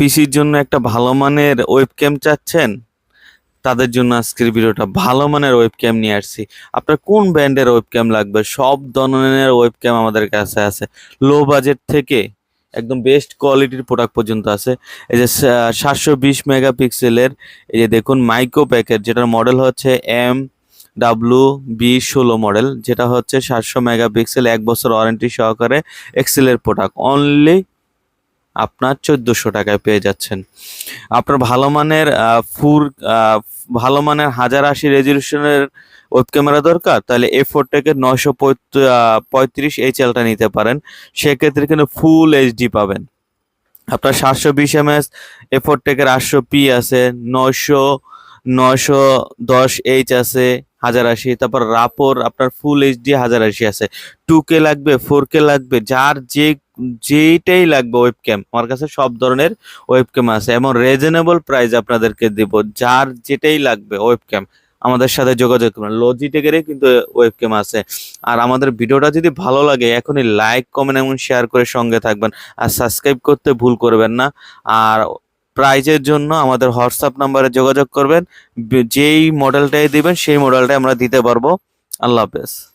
পিসির জন্য একটা ভালো মানের ওয়েবক্যাম চাচ্ছেন? তাদের জন্য আজকের ভিডিওটা ভালো মানের ওয়েবক্যাম নিয়ে আসছি। আপনার কোন ব্র্যান্ডের ওয়েবক্যাম লাগবে? সব ধরনের ওয়েবক্যাম আমাদের কাছে আছে। লো বাজেট থেকে একদম বেস্ট কোয়ালিটির প্রোডাক্ট পর্যন্ত আছে। এই যে সাতশো বিশ মেগাপিক্সেলের এই যে দেখুন মাইক্রো প্যাকেট যেটার মডেল হচ্ছে এম ডাব্লু বি ষোলো মডেল যেটা হচ্ছে সাতশো মেগাপিক্সেল এক বছর ওয়ারেন্টি সহকারে এক্সেলের প্রোডাক্ট অনলি আপনার চোদ্দোশো টাকায় পেয়ে যাচ্ছেন। আপনার ভালো মানের ফুর ভালো মানের হাজার আশি রেজলিউশনের ওয়েব ক্যামেরা দরকার, তাহলে এ ফোর টেকের নয়শো পঁয়ত্রিশ এই চালটা নিতে পারেন। সেক্ষেত্রে কিন্তু ফুল এইচডি পাবেন। আপনার সাতশো বিশ এমএস এ ফোর টেকের আটশো পি আছে, নয়শো নয়শো দশ এইচ আছে, হাজার আশি, তারপর রাপোর আপনার ফুল এইচডি হাজার আশি আছে। টু কে লাগবে ফোর কে লাগবে, যার যে যেইটাই লাগবে ওয়েবক্যাম আমার কাছে সব ধরনের ওয়েবক্যাম আছে এবং রিজনেবল প্রাইস আপনাদেরকে দেব, যার যেটাই লাগবে ওয়েবক্যাম আমাদের সাথে যোগাযোগ করবেন লজিটেকেরই কিন্তু ওয়েবক্যাম আছে। আর আমাদের ভিডিওটা যদি ভালো লাগে, এখনই লাইক কমেন্ট এবং শেয়ার করে সঙ্গে থাকবেন। আর সাবস্ক্রাইব করতে ভুল করবেন না। আর প্রাইজের জন্য আমাদের হোয়াটসঅ্যাপ নাম্বারে যোগাযোগ করবেন। যেই মডেলটাই দিবেন, সেই মডেলটাই আমরা দিতে পারব। আল্লাহ হাফেজ।